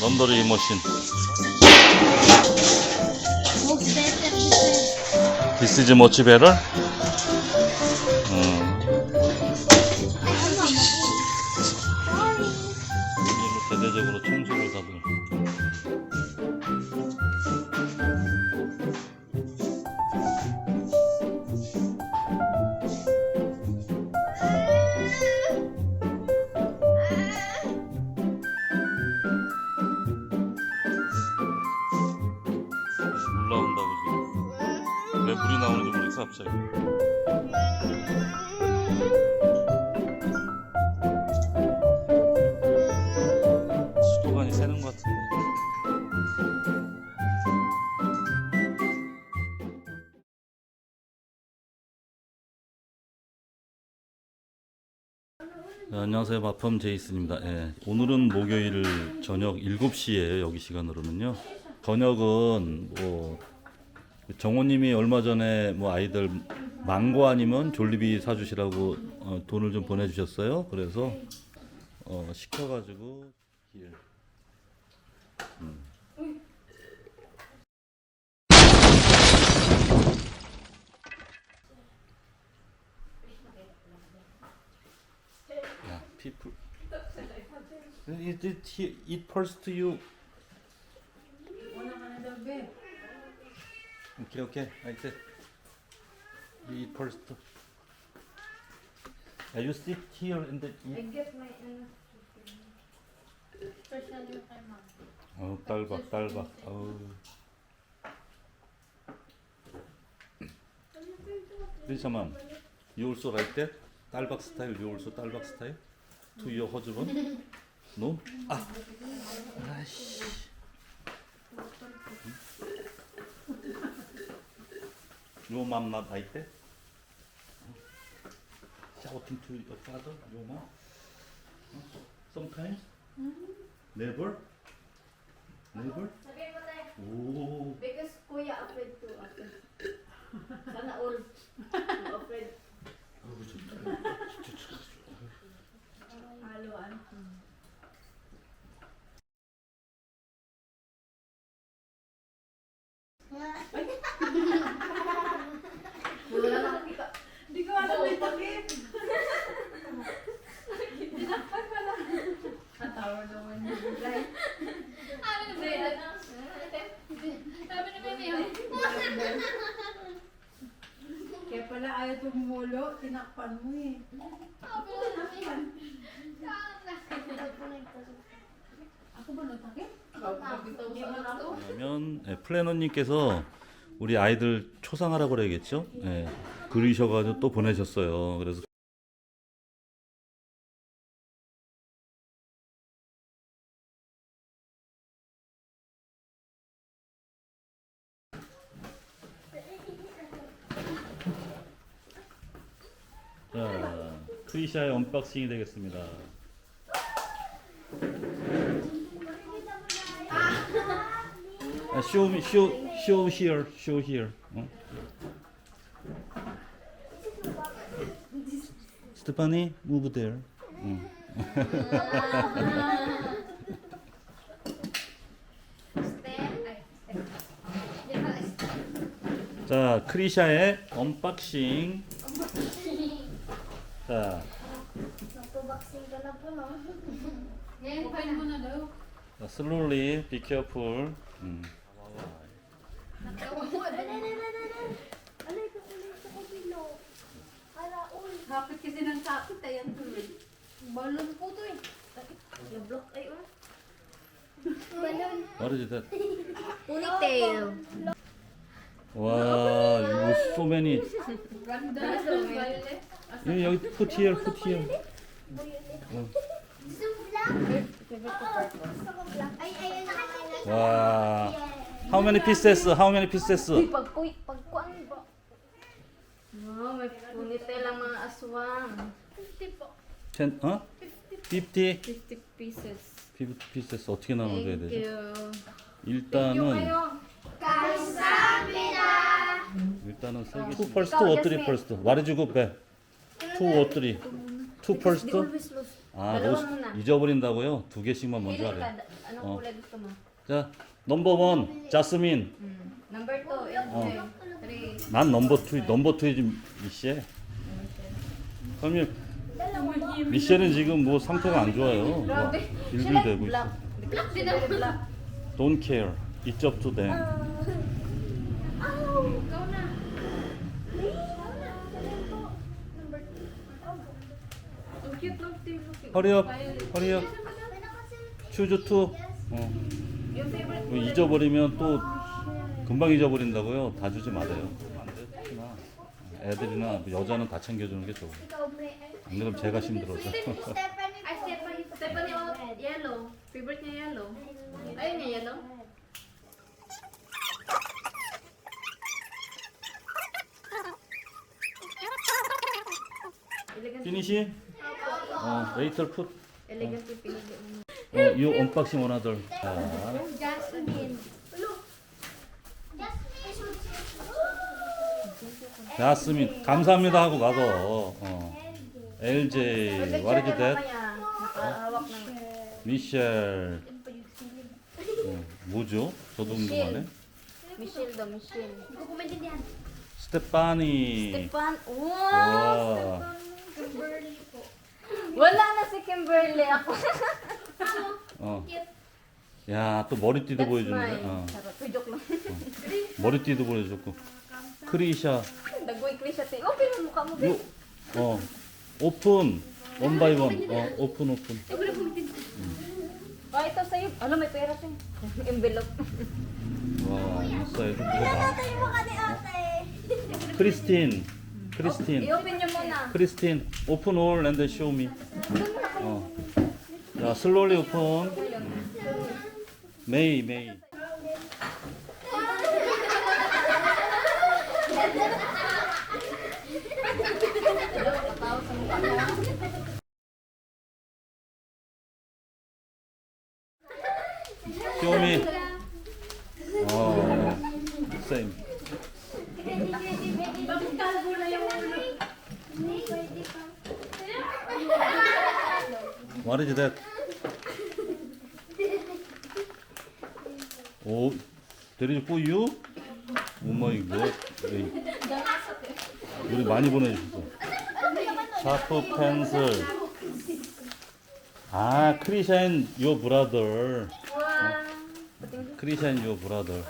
넌더리 머신. This is much better. 모르겠어 갑자기. 수도관이 새는 것 같은데. 네, 안녕하세요. 마펌 제이슨입니다. 예, 오늘은 목요일 저녁 7시에 여기 시간으로는요. 저녁은 뭐 정호님이 얼마 전에 뭐 아이들 망고 아니면 졸리비 사주시라고 어, 돈을 좀 보내주셨어요. 그래서 어, 시켜가지고 길. 음. 야, people. It, it, it first to you. Okay, okay, like that. You eat first. Uh, you sit here and then I get my ma'am. 어, 딸박, 딸박. 어우. 리사만, you also like that? 딸박 스타일, you also 딸박 스타일? To your husband? No? 아, 아이씨. Not like that? Shouting to your father, your mom? Sometimes? Never? Never? 오. Because kuya afraid to afraid. Sana all. To afraid. 아이고, 진짜. 진짜 Haluan. Wala na kita. Hindi ko alam may takip. Katawa naman yung guy. Ano na ba yun? Sabi na ba yun? Kaya pala ayaw tumulo, tinakpan mo eh. Ako ba nagtakip? Hindi mo na ako. 그러면 예, 플래너님께서 우리 아이들 초상하라고 그래야겠죠? 예, 그리셔가지고 또 보내셨어요. 그래서 자, 크리샤의 언박싱이 되겠습니다. 아, show me, show, show here, show here. 어? 스테파니, move there. 응. 자, 크리샤의 언박싱. 자. 자, slowly, be careful. 음. Kapit, ayan tuloy. Balon po to eh. Na-block ay, oh. Balon. What is that? Ponytail. 와, 이거 so many. Ganda. Violet. 여기, 여기 put here, put here. 어. 와, how many pieces? How many pieces? Pagkuy, pagkuan ba? No, may ponytail ang mga aswang. 50 po. Ten, 어? 50? 50 pieces. 피프티 피세스 어떻게 나눠줘야 Thank 되죠? you. Thank you 일단은 kayo. 일단은 세 개. 투 퍼스트 워 쓰리 퍼스트. 말해주고 배. 투워 쓰리. 투 They 퍼스트. always lose. 아 Dalawa 로스 muna. 잊어버린다고요? 두 개씩만 먼저 Pili 하래. ka. Anong Oh. kulay gusto mo? 자 넘버 원 자스민. Mm. Number two, LJ. 난 넘버 투 넘버 투이지 미셸. 그러면 미셸은 지금 뭐 상태가 안 좋아요. 뭐 black. 있어. Don't care. It's up to them. Hurry up. Choose two. 어. 잊어버리면 또 금방 잊어버린다고요. 다 주지 특히나 애들이나 여자는 다 챙겨주는 게 좋아. 안 그러면 제가 힘들어서. Oh, 피니시? 어, 웨이터 풋. 어, 이 언박싱 원하들. 자, 야스민 감사합니다 하고 가서. 어. LJ, what is that? 미셸. 어, 뭐죠? 저도 궁금하네. Michelle daw, Michelle. 스테파니. Stefan. Wow! 와. Wala na si Kimberly ako. 어. 야, 또 머리띠도 That's 보여주네. mine. 어. Charot, joke lang. 머리띠도 보여줬고. 크리샤. Nag-weekly siya. Ting. Oh, pinamukha mo, 요, babe. 어. 오픈. 원 바이 원. 어, 오픈 오픈. Oh, ito sa'yo. Alam, may pera sa'yo. Envelope. 와, 애들 누가 봐. 크리스틴. 크리스틴. I-open niyo muna. 크리스틴. 오픈 올 앤드 쇼 미. 어. 자, 슬로리 오픈. 메이 메이. 쇼미. 어. 세임. What is that? Oh, there is for you? Oh my god. 네. 우리 많이 보내주셨어. 샤프 펜슬. 아, 크리샤인 요 브라더. Wow. 크리샤인 요 브라더.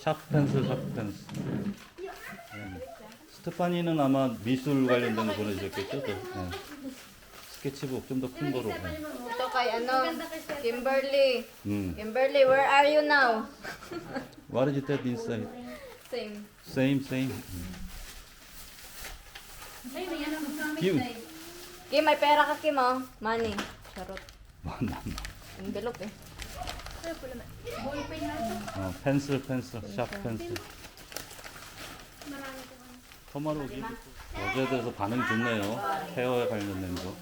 샤프 펜슬, 샤프 펜슬. 음. 스테파니는 아마 미술 관련된 거 보내주셨겠죠? 또? 네. 스케치북 좀 더 큰 거로. 네. Ito kay ano, Kimberly. 음. Kimberly, where are you now? What is that inside? Same. Same, same. Give. Kim, may pera ka, Kim, oh. Money. Charot. 만나. Envelope, eh. 어, 펜슬, 펜슬, 샵 펜슬. 커마로 여자에 대해서 반응이 좋네요. 헤어에 관련된 거.